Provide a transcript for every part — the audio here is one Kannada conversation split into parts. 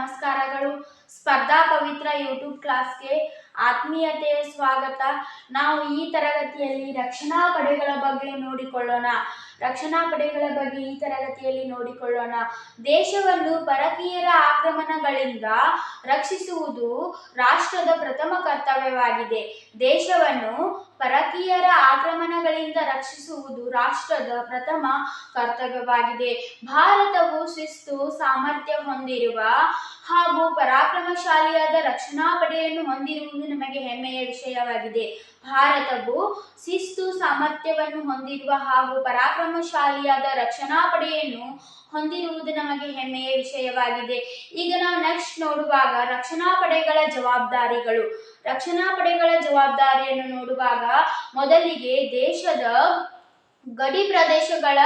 ನಮಸ್ಕಾರಗಳು. ಸ್ಪರ್ಧಾ ಪವಿತ್ರ ಯೂಟ್ಯೂಬ್ ಕ್ಲಾಸ್ಗೆ ಆತ್ಮೀಯತೆಯ ಸ್ವಾಗತ. ನಾವು ಈ ತರಗತಿಯಲ್ಲಿ ರಕ್ಷಣಾ ಪಡೆಗಳ ಬಗ್ಗೆ ನೋಡಿಕೊಳ್ಳೋಣ. ರಕ್ಷಣಾ ಪಡೆಗಳ ಬಗ್ಗೆ ಈ ತರಗತಿಯಲ್ಲಿ ನೋಡಿಕೊಳ್ಳೋಣ. ದೇಶವನ್ನು ಪರಕೀಯರ ಆಕ್ರಮಣಗಳಿಂದ ರಕ್ಷಿಸುವುದು ರಾಷ್ಟ್ರದ ಪ್ರಥಮ ಕರ್ತವ್ಯವಾಗಿದೆ. ದೇಶವನ್ನು ಪರಕೀಯರ ಆಕ್ರಮಣಗಳಿಂದ ರಕ್ಷಿಸುವುದು ರಾಷ್ಟ್ರದ ಪ್ರಥಮ ಕರ್ತವ್ಯವಾಗಿದೆ. ಭಾರತವು ಶಿಸ್ತು, ಸಾಮರ್ಥ್ಯ ಹೊಂದಿರುವ ಹಾಗೂ ಪರಾಕ್ರಮಶಾಲಿಯಾದ ರಕ್ಷಣಾ ಪಡೆಯನ್ನು ಹೊಂದಿರುವುದು ನಮಗೆ ಹೆಮ್ಮೆಯ ವಿಷಯವಾಗಿದೆ. ಭಾರತವು ಶಿಸ್ತು ಸಾಮರ್ಥ್ಯವನ್ನು ಹೊಂದಿರುವ ಹಾಗೂ ಪರಾಕ್ರಮಶಾಲಿಯಾದ ರಕ್ಷಣಾ ಪಡೆಯನ್ನು ಹೊಂದಿರುವುದು ನಮಗೆ ಹೆಮ್ಮೆಯ ವಿಷಯವಾಗಿದೆ. ಈಗ ನಾವು ನೆಕ್ಸ್ಟ್ ನೋಡುವಾಗ ರಕ್ಷಣಾ ಪಡೆಗಳ ಜವಾಬ್ದಾರಿಗಳು. ರಕ್ಷಣಾ ಪಡೆಗಳ ಜವಾಬ್ದಾರಿಯನ್ನು ನೋಡುವಾಗ ಮೊದಲಿಗೆ ದೇಶದ ಗಡಿ ಪ್ರದೇಶಗಳ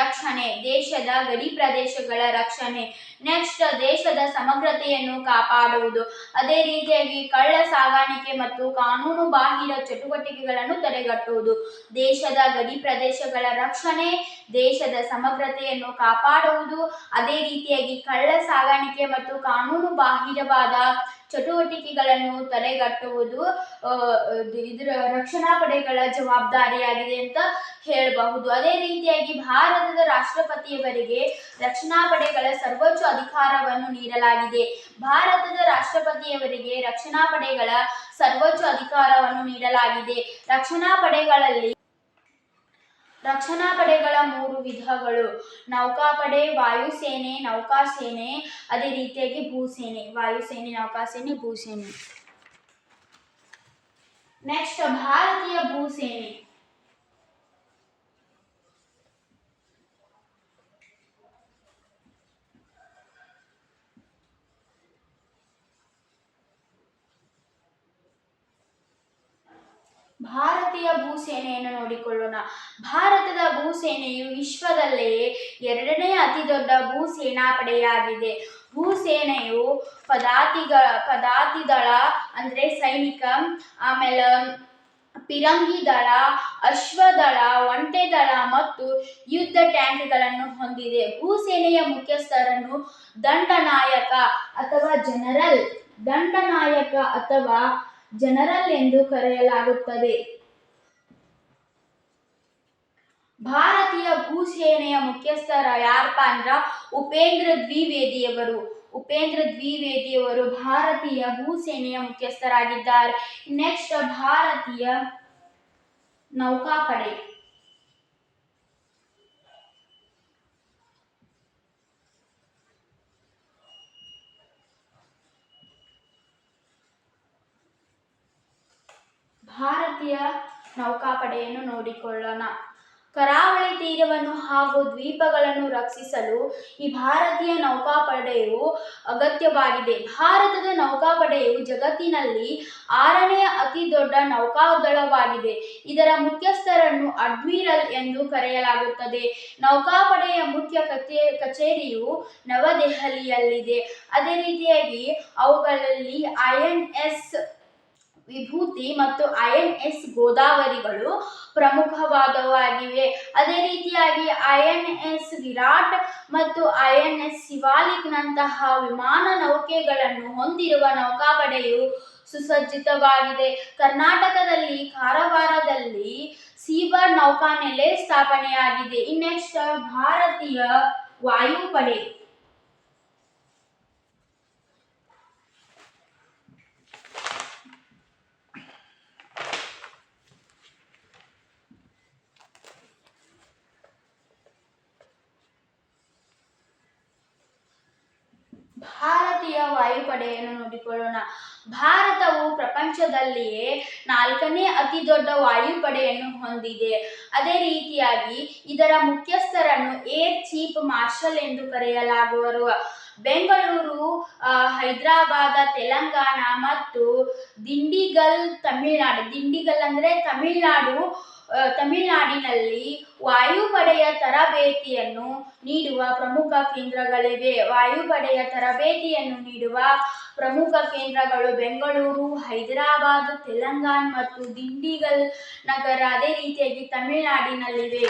ರಕ್ಷಣೆ, ದೇಶದ ಗಡಿ ಪ್ರದೇಶಗಳ ರಕ್ಷಣೆ, ನೆಕ್ಸ್ಟ್ ದೇಶದ ಸಮಗ್ರತೆಯನ್ನು ಕಾಪಾಡುವುದು. ಅದೇ ರೀತಿಯಾಗಿ ಕಳ್ಳ ಸಾಗಾಣಿಕೆ ಮತ್ತು ಕಾನೂನು ಬಾಹಿರ ಚಟುವಟಿಕೆಗಳನ್ನು ತಡೆಗಟ್ಟುವುದು. ದೇಶದ ಗಡಿ ಪ್ರದೇಶಗಳ ರಕ್ಷಣೆ, ದೇಶದ ಸಮಗ್ರತೆಯನ್ನು ಕಾಪಾಡುವುದು. ಅದೇ ರೀತಿಯಾಗಿ ಕಳ್ಳ ಸಾಗಾಣಿಕೆ ಮತ್ತು ಕಾನೂನು ಬಾಹಿರವಾದ ಚಟುವಟಿಕೆಗಳನ್ನು ತಡೆಗಟ್ಟುವುದು ಇದರ ರಕ್ಷಣಾ ಪಡೆಗಳ ಜವಾಬ್ದಾರಿಯಾಗಿದೆ ಅಂತ ಹೇಳಬಹುದು ಅದೇ ರೀತಿಯಾಗಿ ಭಾರತದ ರಾಷ್ಟ್ರಪತಿಯವರಿಗೆ ರಕ್ಷಣಾ ಪಡೆಗಳ ಸರ್ವೋಚ್ಚ ಅಧಿಕಾರವನ್ನು ನೀಡಲಾಗಿದೆ. ಭಾರತದ ರಾಷ್ಟ್ರಪತಿಯವರಿಗೆ ರಕ್ಷಣಾ ಪಡೆಗಳ ಸರ್ವೋಚ್ಚ ಅಧಿಕಾರವನ್ನು ನೀಡಲಾಗಿದೆ. ರಕ್ಷಣಾ ಪಡೆಗಳಲ್ಲಿ ರಕ್ಷಣಾ ಪಡೆಗಳ ಮೂರು ವಿಧಗಳು. ನೌಕಾಪಡೆ, ವಾಯುಸೇನೆ, ನೌಕಾಸೇನೆ, ಅದೇ ರೀತಿಯಾಗಿ ಭೂಸೇನೆ. ವಾಯುಸೇನೆ, ನೌಕಾಸೇನೆ, ಭೂಸೇನೆ. ನೆಕ್ಸ್ಟ್ ಭಾರತೀಯ ಭೂಸೇನೆ. ಭಾರತೀಯ ಭೂಸೇನೆಯನ್ನು ನೋಡಿಕೊಳ್ಳೋಣ. ಭಾರತದ ಭೂಸೇನೆಯು ವಿಶ್ವದಲ್ಲೇ ಎರಡನೇ ಅತಿ ದೊಡ್ಡ ಭೂಸೇನಾ ಪಡೆಯಾಗಿದೆ ಭೂಸೇನೆಯು ಪದಾತಿಗ ಪದಾತಿ ದಳ ಅಂದರೆ ಸೈನಿಕ, ಆಮೇಲೆ ಪಿರಂಗಿ ದಳ ಅಶ್ವದಳ ಒಂಟೆ ದಳ ಮತ್ತು ಯುದ್ಧ ಟ್ಯಾಂಕ್ಗಳನ್ನು ಹೊಂದಿದೆ. ಭೂಸೇನೆಯ ಮುಖ್ಯಸ್ಥರನ್ನು ದಂಡನಾಯಕ ಅಥವಾ ಜನರಲ್, ದಂಡನಾಯಕ ಅಥವಾ ಜನರಲ್ ಎಂದು ಕರೆಯಲಾಗುತ್ತದೆ. ಭಾರತೀಯ ಭೂಸೇನೆಯ ಮುಖ್ಯಸ್ಥರ ಯಾರಪ್ಪ ಅಂದ್ರ ಉಪೇಂದ್ರ ದ್ವಿವೇದಿಯವರು. ಉಪೇಂದ್ರ ದ್ವಿವೇದಿಯವರು ಭಾರತೀಯ ಭೂಸೇನೆಯ ಮುಖ್ಯಸ್ಥರಾಗಿದ್ದಾರೆ. ನೆಕ್ಸ್ಟ್ ಭಾರತೀಯ ನೌಕಾಪಡೆ. ಭಾರತೀಯ ನೌಕಾಪಡೆಯನ್ನು ನೋಡಿಕೊಳ್ಳೋಣ. ಕರಾವಳಿ ತೀರವನ್ನು ಹಾಗೂ ದ್ವೀಪಗಳನ್ನು ರಕ್ಷಿಸಲು ಈ ಭಾರತೀಯ ನೌಕಾಪಡೆಯು ಅಗತ್ಯವಾಗಿದೆ. ಭಾರತದ ನೌಕಾಪಡೆಯು ಜಗತ್ತಿನಲ್ಲಿ ಆರನೆಯ ಅತಿ ದೊಡ್ಡ ನೌಕಾದಳವಾಗಿದೆ. ಇದರ ಮುಖ್ಯಸ್ಥರನ್ನು ಅಡ್ಮಿರಲ್ ಎಂದು ಕರೆಯಲಾಗುತ್ತದೆ. ನೌಕಾಪಡೆಯ ಮುಖ್ಯ ಕಚೇ, ಕಚೇರಿಯು ನವದೆಹಲಿಯಲ್ಲಿದೆ. ಅದೇ ರೀತಿಯಾಗಿ ಅವುಗಳಲ್ಲಿ ಐ ಎನ್ ಎಸ್ ವಿಭೂತಿ ಮತ್ತು ಐ ಎನ್ ಎಸ್ ಗೋದಾವರಿಗಳು ಪ್ರಮುಖವಾದವಾಗಿವೆ. ಅದೇ ರೀತಿಯಾಗಿ ಐ ಎನ್ ಎಸ್ ವಿರಾಟ್ ಮತ್ತು ಐ ಎನ್ ಎಸ್ ಶಿವಾಲಿಕ್ನಂತಹ ವಿಮಾನ ನೌಕೆಗಳನ್ನು ಹೊಂದಿರುವ ನೌಕಾಪಡೆಯು ಸುಸಜ್ಜಿತವಾಗಿದೆ. ಕರ್ನಾಟಕದಲ್ಲಿ ಕಾರವಾರದಲ್ಲಿ ಸೀಬರ್ ನೌಕಾನೆಲೆ ಸ್ಥಾಪನೆಯಾಗಿದೆ. ಇನ್ನೆಕ್ಸ್ಟ್ ಭಾರತೀಯ ವಾಯುಪಡೆ? ಭಾರತೀಯ ವಾಯುಪಡೆಯನ್ನು ನೋಡಿಕೊಳ್ಳೋಣ. ಭಾರತವು ಪ್ರಪಂಚದಲ್ಲಿಯೇ ನಾಲ್ಕನೇ ಅತಿ ದೊಡ್ಡ ವಾಯುಪಡೆಯನ್ನು ಹೊಂದಿದೆ. ಅದೇ ರೀತಿಯಾಗಿ ಇದರ ಮುಖ್ಯಸ್ಥರನ್ನು ಏರ್ ಚೀಫ್ ಮಾರ್ಷಲ್ ಎಂದು ಕರೆಯಲಾಗುವರು. ಬೆಂಗಳೂರು ಹೈದ್ರಾಬಾದ, ತೆಲಂಗಾಣ ಮತ್ತು ದಿಂಡಿಗಲ್ ತಮಿಳುನಾಡು. ದಿಂಡಿಗಲ್ ಅಂದರೆ ತಮಿಳುನಾಡು ತಮಿಳುನಾಡಿನಲ್ಲಿ ವಾಯುಪಡೆಯ ತರಬೇತಿಯನ್ನು ನೀಡುವ ಪ್ರಮುಖ ಕೇಂದ್ರಗಳಿವೆ. ವಾಯುಪಡೆಯ ತರಬೇತಿಯನ್ನು ನೀಡುವ ಪ್ರಮುಖ ಕೇಂದ್ರಗಳು ಬೆಂಗಳೂರು, ಹೈದರಾಬಾದ್, ತೆಲಂಗಾಣ ಮತ್ತು ದಿಂಡಿಗಲ್ ನಗರ ಅದೇ ರೀತಿಯಾಗಿ ತಮಿಳುನಾಡಿನಲ್ಲಿವೆ.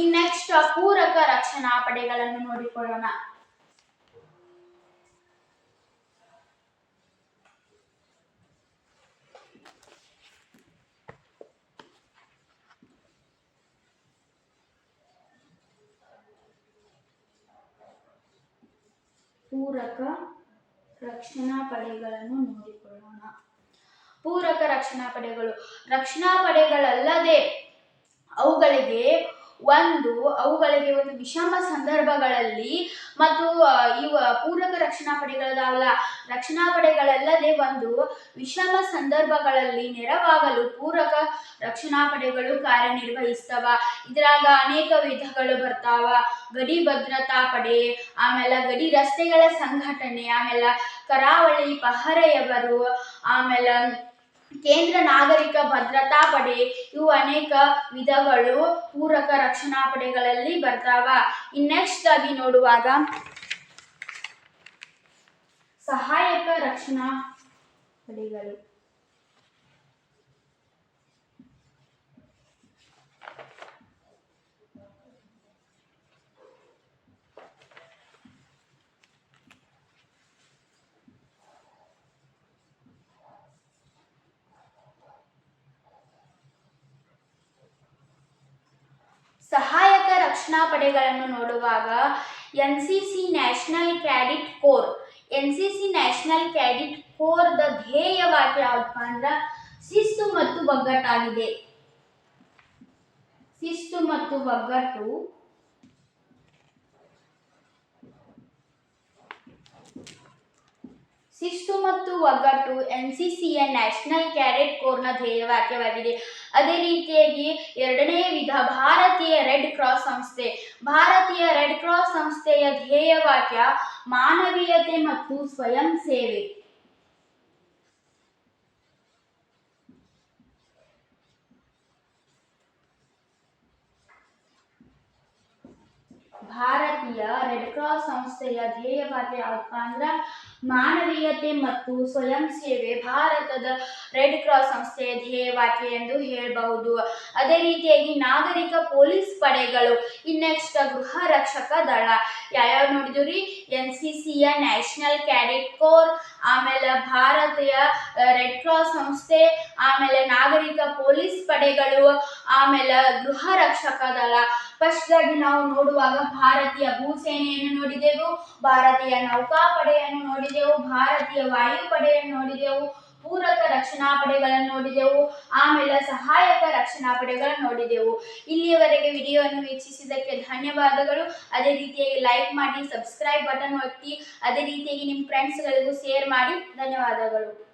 ಇನ್ ನೆಕ್ಸ್ಟ್ ಪೂರಕ ರಕ್ಷಣಾ ಪಡೆಗಳನ್ನು ನೋಡಿಕೊಳ್ಳೋಣ. ಪೂರಕ ರಕ್ಷಣಾ ಪಡೆಗಳನ್ನು ನೋಡಿಕೊಳ್ಳೋಣ. ಪೂರಕ ರಕ್ಷಣಾ ಪಡೆಗಳು. ರಕ್ಷಣಾ ಪಡೆಗಳಲ್ಲದೆ ಅವುಗಳಿಗೆ ಒಂದು, ಅವುಗಳಿಗೆ ಒಂದು ವಿಷಮ ಸಂದರ್ಭಗಳಲ್ಲಿ ಮತ್ತು ಇವ ಪೂರಕ ರಕ್ಷಣಾ ಪಡೆಗಳದಾವಲ್ಲ ರಕ್ಷಣಾ ಪಡೆಗಳಲ್ಲದೆ ಒಂದು ವಿಷಮ ಸಂದರ್ಭಗಳಲ್ಲಿ ನೆರವಾಗಲು ಪೂರಕ ರಕ್ಷಣಾ ಪಡೆಗಳು ಕಾರ್ಯನಿರ್ವಹಿಸ್ತವ. ಇದ್ರಾಗ ಅನೇಕ ವಿಧಗಳು ಬರ್ತಾವ. ಗಡಿ ಭದ್ರತಾ ಪಡೆ, ಆಮೇಲೆ ಗಡಿ ರಸ್ತೆಗಳ ಸಂಘಟನೆ, ಆಮೇಲೆ ಕರಾವಳಿ ಪಹರೆಯವರು, ಆಮೇಲೆ ಕೇಂದ್ರ ನಾಗರಿಕ ಭದ್ರತಾ ಪಡೆ ಇವು ಅನೇಕ ವಿಧಗಳು ಪೂರಕ ರಕ್ಷಣಾ ಪಡೆಗಳಲ್ಲಿ ಬರ್ತಾವ. ಇನ್ ನೆಕ್ಸ್ಟ್ ಆಗಿ ನೋಡುವಾಗ ಸಹಾಯಕ ರಕ್ಷಣಾ ಪಡೆಗಳು ಸಹಾಯಕ ರಕ್ಷಣಾ ಪಡೆಗಳನ್ನು ನೋಡುವಾಗ N C C national cadet corps. N C C national cadet ಕೋರ್ದ ದ ವಾಕ್ಯ ಯಾವಪ್ಪ ಅಂದ್ರೆ ಶಿಸ್ತು ಮತ್ತು ಒಗ್ಗಟ್ಟಾಗಿದೆ. ಶಿಸ್ತು ಮತ್ತು ಒಗ್ಗಟ್ಟು ಶಿಸ್ತು ಮತ್ತು ಒಗ್ಗಟ್ಟು ಎನ್ ಸಿ ಸಿಯ ನ್ಯಾಷನಲ್ ಕ್ಯಾಡೆಟ್ ಕೋರ್ನ ಧ್ಯೇಯವಾಕ್ಯವಾಗಿದೆ ಅದೇ ರೀತಿಯಾಗಿ ಎರಡನೇ ವಿಧ ಭಾರತೀಯ ರೆಡ್ ಕ್ರಾಸ್ ಸಂಸ್ಥೆ. ಭಾರತೀಯ ರೆಡ್ ಕ್ರಾಸ್ ಸಂಸ್ಥೆಯ ಧ್ಯೇಯವಾಕ್ಯ ಮಾನವೀಯತೆ ಮತ್ತು ಸ್ವಯಂ ಸೇವೆ. ಭಾರತೀಯ ರೆಡ್ ಕ್ರಾಸ್ ಸಂಸ್ಥೆಯ ಧ್ಯೇಯವಾಕ್ಯ ಯಾವಪ್ಪ ಅಂದ್ರೆ ಮಾನವೀಯತೆ ಮತ್ತು ಸ್ವಯಂ ಸೇವೆ ಭಾರತದ ರೆಡ್ ಕ್ರಾಸ್ ಸಂಸ್ಥೆಯ ಧ್ಯೇಯವಾಕ್ಯ ಎಂದು ಹೇಳಬಹುದು. ಅದೇ ರೀತಿಯಾಗಿ ನಾಗರಿಕ ಪೊಲೀಸ್ ಪಡೆಗಳು, ಇನ್ನೆಕ್ಸ್ಟ್ ಗೃಹ ರಕ್ಷಕ ದಳ. ಯಾವ್ಯಾವ ನೋಡಿದ್ರಿ ಎನ್ ಸಿ ಸಿಯ ನ್ಯಾಷನಲ್ ಕ್ಯಾಡೆಟ್ ಕೋರ್ ಆಮೇಲೆ ಭಾರತೀಯ ರೆಡ್ ಕ್ರಾಸ್ ಸಂಸ್ಥೆ, ಆಮೇಲೆ ನಾಗರಿಕ ಪೊಲೀಸ್ ಪಡೆಗಳು, ಆಮೇಲೆ ಗೃಹ ರಕ್ಷಕ ದಳ. ಫಸ್ಟ್ ಆಗಿ ನಾವು ನೋಡುವಾಗ ಭಾರತೀಯ ಭೂಸೇನೆಯನ್ನು ನೋಡಿದೆವು, ಭಾರತೀಯ ನೌಕಾಪಡೆಯನ್ನು ನೋಡಿದೆವು, ಭಾರತೀಯ ವಾಯುಪಡೆಯನ್ನು ನೋಡಿದೆವು, ಪೂರಕ ರಕ್ಷಣಾ ಪಡೆಗಳನ್ನು ನೋಡಿದೆವು, ಆಮೇಲೆ ಸಹಾಯಕ ರಕ್ಷಣಾ ಪಡೆಗಳನ್ನು ನೋಡಿದೆವು. ಇಲ್ಲಿಯವರೆಗೆ ವಿಡಿಯೋವನ್ನು ವೀಕ್ಷಿಸಿದ್ದಕ್ಕೆ ಧನ್ಯವಾದಗಳು. ಅದೇ ರೀತಿಯಾಗಿ ಲೈಕ್ ಮಾಡಿ, ಸಬ್ಸ್ಕ್ರೈಬ್ ಬಟನ್ ಒತ್ತಿ, ಅದೇ ರೀತಿಯಾಗಿ ನಿಮ್ಮ ಫ್ರೆಂಡ್ಸ್ಗಳಿಗೂ ಶೇರ್ ಮಾಡಿ. ಧನ್ಯವಾದಗಳು.